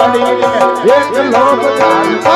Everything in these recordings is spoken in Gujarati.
ನಡೆಯಲಿ एक लोग जानता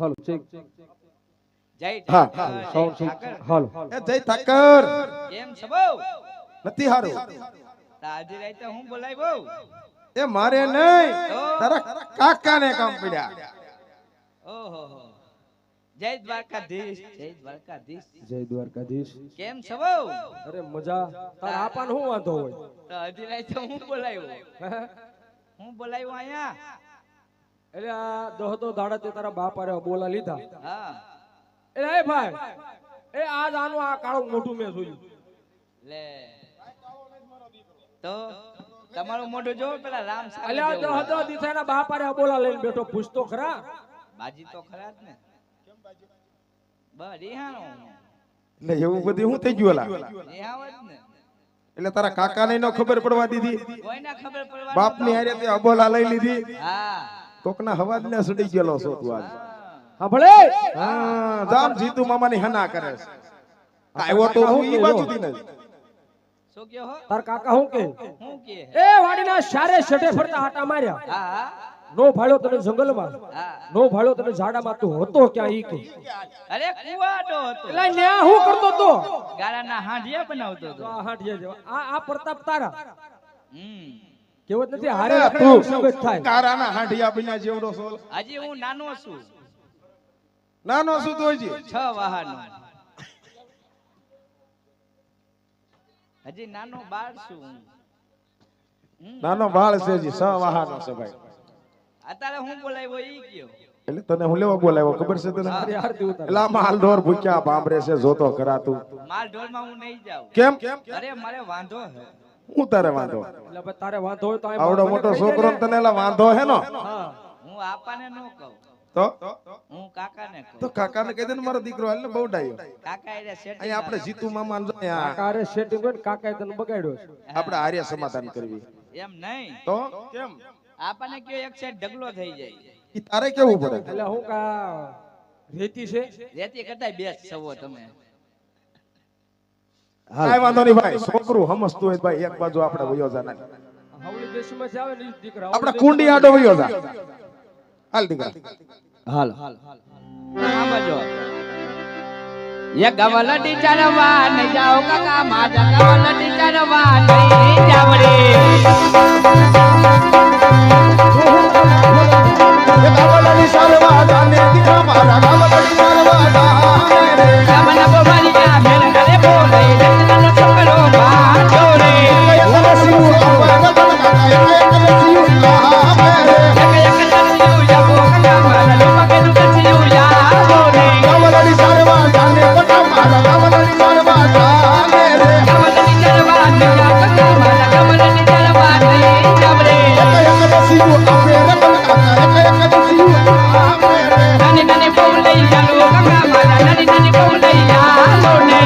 હાલો ચેક જય હા, જય સાઉન્ડ હાલો. જય ઠાકર. કેમ છે નથી હારું. આજે રાતે હું બોલાય બહુ એ મારે નહીં. તારા કાકાને કામ પડ્યા. ઓહો હો. જય દ્વારકાધીશ જય દ્વારકાધીશ. જય દ્વારકાધીશ. કેમ છો બહુ? અરે મજા. તાર આપાને શું વાંધો હોય? તો રાતે હું બોલાયો હે? હું બોલાયો અહીંયા? એટલે આ દહ દો દાડા તે તારા બાપ આરે બોલા લીધા. હા. એટલે એ ભાઈ એ આજ આનું આ કાળું મોઢું મેં જોયું. લે. તો તમારું મોઢું જો પેલા રામ સામે એટલે આ દહ જેવું. દહ બાપ આરે બોલા લઈને બેઠો પૂછતો ખરા? બાજી તો ખરા જ ને. બસ રિહાણો. એટલે એવું બધું શું થઈ ગયું ને. એટલે તારા કાકાને નો ખબર પડવા દીધી? કોઈને ખબર પડવા બાપની હારે તે અબોલા લઈ લીધી? હા. કોકના હવાજ ને સડી ગયેલો છો તું આજ. સાંભળે હા જામ જીતુ મામાની હના કરે છે. આવ્યો તો હું ઈ બાજુથી નથી. શું કયો હો? તાર કાકા હું કે? એ વાડીના સારે શેઠે ફરતા હાટા માર્યા. હા નો ભાળ્યો તને જંગલમાં. હા. નો ભાળ્યો તને ઝાડામાં. તું હતો ક્યાં ઈ કે? અરે કુવાડો હતો. એટલે ન્યા હું કરતો તો? ગાળાના હાંડિયા બનાવતો તો હાંડિયા જેવા. આ આ પ્રતાપ તારા. હમ. કેવત નથી હારે અરે રખડે એવું સાબિત તું થાય. કારાના હાંઢિયા બિના જેવડો સોલ. આજે હું નાનો છું. નાનો છું તોજી છ વાહનો. હજી નાનો બાળ છું નાનો બાળ છે જી છ વાહાનો છે ભાઈ. અત્યારે હું બોલાવ્યો ઈ કયો એટલે તને હું લેવા બોલાવ્યો ખબર છે તને? એટલે આમાં હાલડોર ભૂખ્યા ભાંભરે છે જોતો ખરા તું. માલ ઢોલમાં હું નહીં જાઉં. કેમ? અરે મારે વાંધો હે. હું તારે વાંધો? એટલે તારે વાંધો હોય તો આવડો મોટો છોકરો તને એલા વાંધો હે નો? હું. આપાને ન કહું. તો? હું કાકાને તો કાકાને કહી દે ને મારો દીકરો હાલ ને બહુ ડાયો કાકા એટલે setting અહીંયા આપણે જીતુ મામા ને કાકા setting હોય કાકાએ તને બગાડ્યો છે. આપણે આર્ય સમાધાન કરવી. એમ નહીં. તો? કેમ? આપાને કયો એક સાઈડ ઢગલો થઈ જાય. ઈ તારે કેવું પડે? એટલે હું કા રેતી છે? રેતી કરતા બેસ સવો તમે. કાંઈ વાંધો નહીં ભાઈ છોકરું સમજતું હોય ભાઈ એક બાજુ આપણે વયો જા હવળી દેશમાં આવે ને દીકરા આપણે કુંડી આડો વયો જા હાલ દીકરા. હાલ. સાંભળજો એ ગવલડી ચરવા ને જાઓ કાકા માજા ગવલડી ચરવા નહીં જાવડી. જાવડે નાની નાની બોલે જાલો કાકા મારા નાની નાની બોલે જાલો ને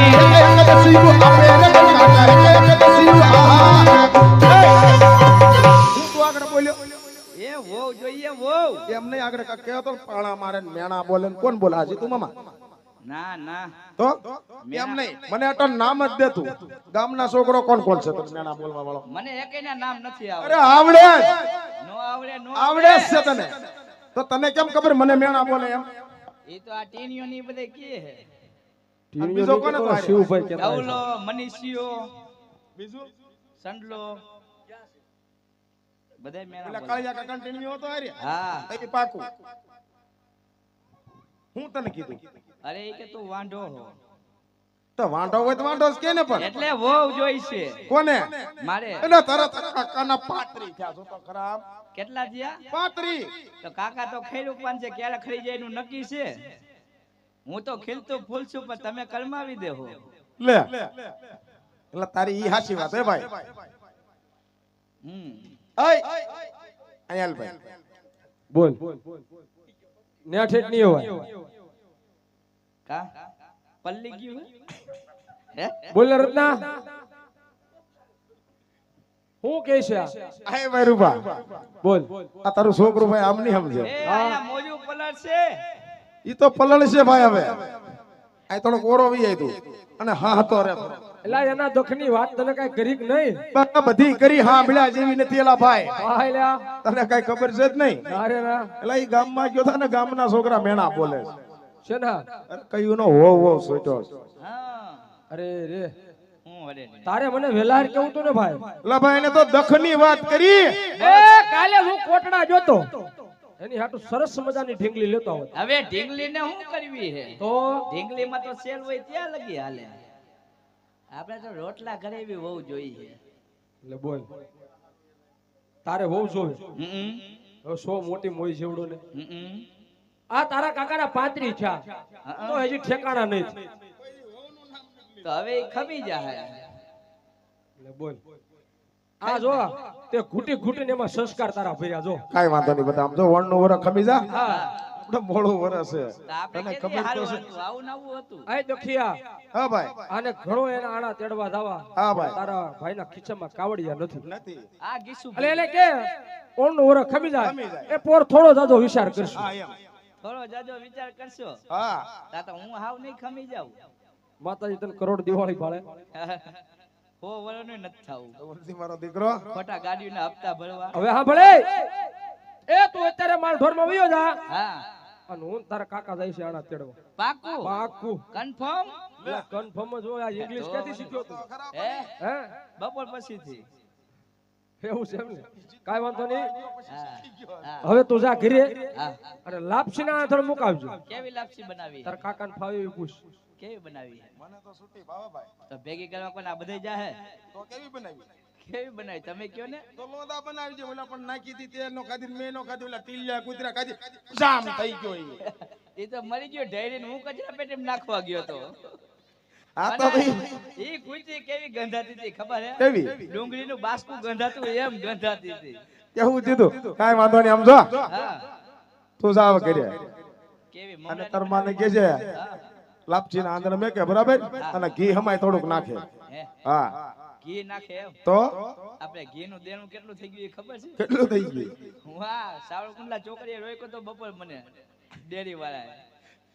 તું આગળ કહેતો પાણા મારે મેણા બોલે કોણ બોલા? હાજી તું મામા. ના ના. તો? એમ નહીં. મને અટલ નામ જ દે તું ગામના છોકરો કોણ કોણ છે? તને ના બોલવા વાળો. મને એકેયના નામ નથી અરે આવડે આવડે નો આવડે નો આવડે છે તને. તો તને કેમ ખબર મને મેણા બોલે એમ? એ તો આ ટીણીઓ ની બધે કે હે. બીજો કોણ કોને તો શિવભાઈ કે. ડવલો મનીષીઓ બીજું? સંડલો. બધા મેણા બોલે. કાળિયા કાકા ટીણીઓ હતો હારે. હા. એ પાકું. હું તને કીધું? અરે એ કે તું વાંઢો હો. તો વાંઢો હોય તો વાંઢો જ કે ને પણ? એટલે વો જોઈશે કોને? મારે. એટલે તારા તારા કાકાના પાત્રી થયા છો તો ખરાબ. કેટલા થયા? પાત્રી? તો કાકા તો ખેડૂત પણ છે ક્યારે ખરી જાય એનું નક્કી છે? હું તો ખીલતું ફૂલ છું પણ તમે કલમાવી દેહો. લે. એટલે તારી ઈ હાચી વાત હે ભાઈ. હમ. અય. અહીંયા બોલ ભાઈ. બોલ. ન્યા ઠેઠ નહીં હોય. કા? પલ્લી ગયું હે? બોલ રત્ના. હું કે છે? આય ભાઈ રૂપા બોલ. આ તારું છોકરું ભાઈ આમ નહીં સમજે. મોજું પલળ છે ઈ તો પલળ છે ભાઈ હવે. આ થોડોક ઓરો વી જાય તું અને હા હતો રે. એલા એના દુઃખની વાત તને કઈ કરી નહીં? બધી કરી હા ભીડા જેવી નથી એલા ભાઈ. હા એલા. તને કઈ ખબર છે જ નહીં? અરે ના. એટલે એ ગામમાં ગયો હતા ને ગામના છોકરા મેણા બોલે છે. ના? કયું નો હો હો અરે રે. તારે મને વેલાર કેવું તું ને ભાઈ? એટલે ભાઈ એને તો દખની વાત કરી. એ કાલે હું કોટડા જોતો. એની હાટુ સરસ મજાની ઢીંગલી લેતો આવો હવે ઢીંગલી ને શું કરવી હે? તો ઢીંગલી માં તો સેલ હોય ત્યાં લગી હાલે. આપણે તો રોટલા ઘરે બી બહુ જોઈએ એટલે બોલ. તારે બહુ જોવે? હવે સો મોટી મોઈ જેવડો ને આ તારા કાકાના પાંત્રી છે તો હજી ઠેકાણા નહીં તો હવે ખમી જાય એટલે બોલ. આ જો તે ઘૂટી ઘૂટીને એમાં સંસ્કાર તારા ભર્યા જો. કાઈ વાંધો નહીં બધા આમ જો વણનું વરસ ખમી જા. હા. આપણે મોડું વરસ છે. તને ખબર તો છે? આવું નવું હતું? આય દખિયા હા ભાઈ. આને ઘણો એના આણા તેડવા દાવા હા ભાઈ. તારા ભાઈના ખીચામાં કાવડિયા નથી. નથી. આ ગીસુ એટલે એટલે કે? ઓણનું વરસ ખમી જાય. જાય. એ પોર થોડો જાજો વિચાર કરશું. હા એમ. થોડો જાજો વિચાર કરશો? હા. તા તો હું હાવ નહીં ખમી જાઉં. માતાજી તને કરોડ દિવાળી ભાળે. હો વરનું નથી થાવું. વરસી મારો દીકરો? ખોટા ગાડીના હપ્તા ભરવા. હવે હા ભલે. એ તું અત્યારે માલ ઢોરમાં વયો જા. હા. અને હું તારા કાકા જાય છે આણા તેડવા. પાકું? પાકું. કન્ફર્મ? કન્ફર્મ જ હોય આ ઇંગ્લિશ ક્યાંથી શીખ્યો તું? હે? હે? બપોર પછીથી. એવું છે એમ કાઈ વાંધો નહીં. હવે તું જા ઘરે અને લાપસી ના આંધણ મુકાવજો. કેવી લાપસી બનાવી? તારા કાકા ને ફાવી પૂછ. કેવી બનાવી? મને તો સુટી ભાવે ભાઈ. તો ભેગી કરવા કોને આ બધે જાહે તો કેવી બનાવી? કેવી બનાવી? તમે કયો ને? તો લોદા બનાવી છે ઓલા પણ નાખી હતી તેલ નો ખાધી મેં નો ખાધી ઓલા ટીલિયા કુતરા ખાધી. જામ થઈ ગયો. એ. તો મરી ગયો ઢેરીને હું કચરા પેટીમાં નાખવા ગયો તો. આ તો ભાઈ. એ કુતરી કેવી ગંધાતી હતી ખબર હે? કેવી? ડુંગળીનું બાસકું ગંધાતું એમ ગંધાતી હતી. કેવું દીધું કાઈ વાંધો નહીં હા. તું જાવ કરે કેવી અને મમરા માને કે છે લાપસી ના આંધણ મેકે બરાબર? અને ઘી હમાય થોડુંક નાખે. હા? ઘી નાખે તો? આપણે ઘી નું દેણું કેટલું થઈ ગયું એ ખબર છે? કેટલું થઈ ગયું? વાહ સાવરકુંડલા છોકરીએ રોક્યો તો બપોર મને ડેરી વાળાએ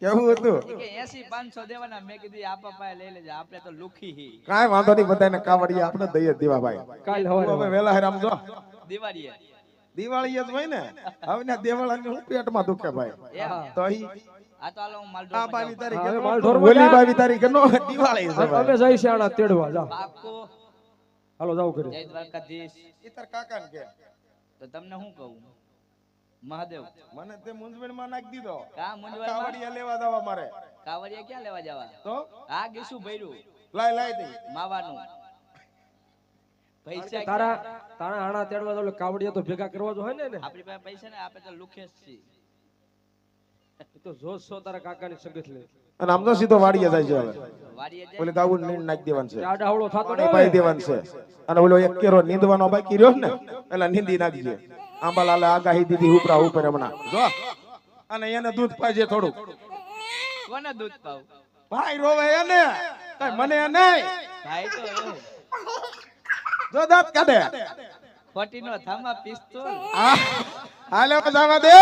કેવું હતું કે એસી પાંચસો દેવાના મેં કીધું આપા પાસે લઈ લેજે આપણે તો લુખી હી. કાઈ વાંધો નહીં બધાને કાવડિયા આપણે દઈએ દેવા ભાઈ કાલ હવે વેલા હેરામ જો. દિવાળીએ. દિવાળી જ હોય ને? હવે ને દેવાળાની હું પેટમાં દુખે ભાઈ. તો ઈ તમને શું કહું? મહાદેવ. મને તે મૂંઝવણમાં નાખી દીધો. કા મુંજવારમાં કાવડિયા લેવા જવા મારે. કાવડિયા ક્યાં લેવા જવા? તો? આ ગીસું ભર્યું. લાય લાય દે. માવાનું. પૈસા તારા તારા આણા તેડવા તો કાવડિયા તો ભેગા કરવા જો હોય ને. આપણી પાસે પૈસા ને આપણે તો લુખેશ છીએ. તો જોશ છો તારા કાકાની સંગત લે. અને આમ તો સીધો વાડીએ જાય છે હવે. ઓલી દાઉદ નીંદ નાખી દેવાનું છે. થતો પાઈ દેવાનું છે. અને ઓલો એક કેરો નીંદવાનો બાકી રહ્યો ને એટલે નીંદી નાખજે. આંબાલાલે આગાહી દીધી ઉપરા ઉપર હમણાં. જો. અને એને દૂધ પાજે થોડું કોને દૂધ પાવ? ભાઈ રોવે એને. કઈ મને નહીં ભાઈ તો જો દાંત કાઢે. ફટીનો થામા પિસ્તોલ હાલે જવા દે.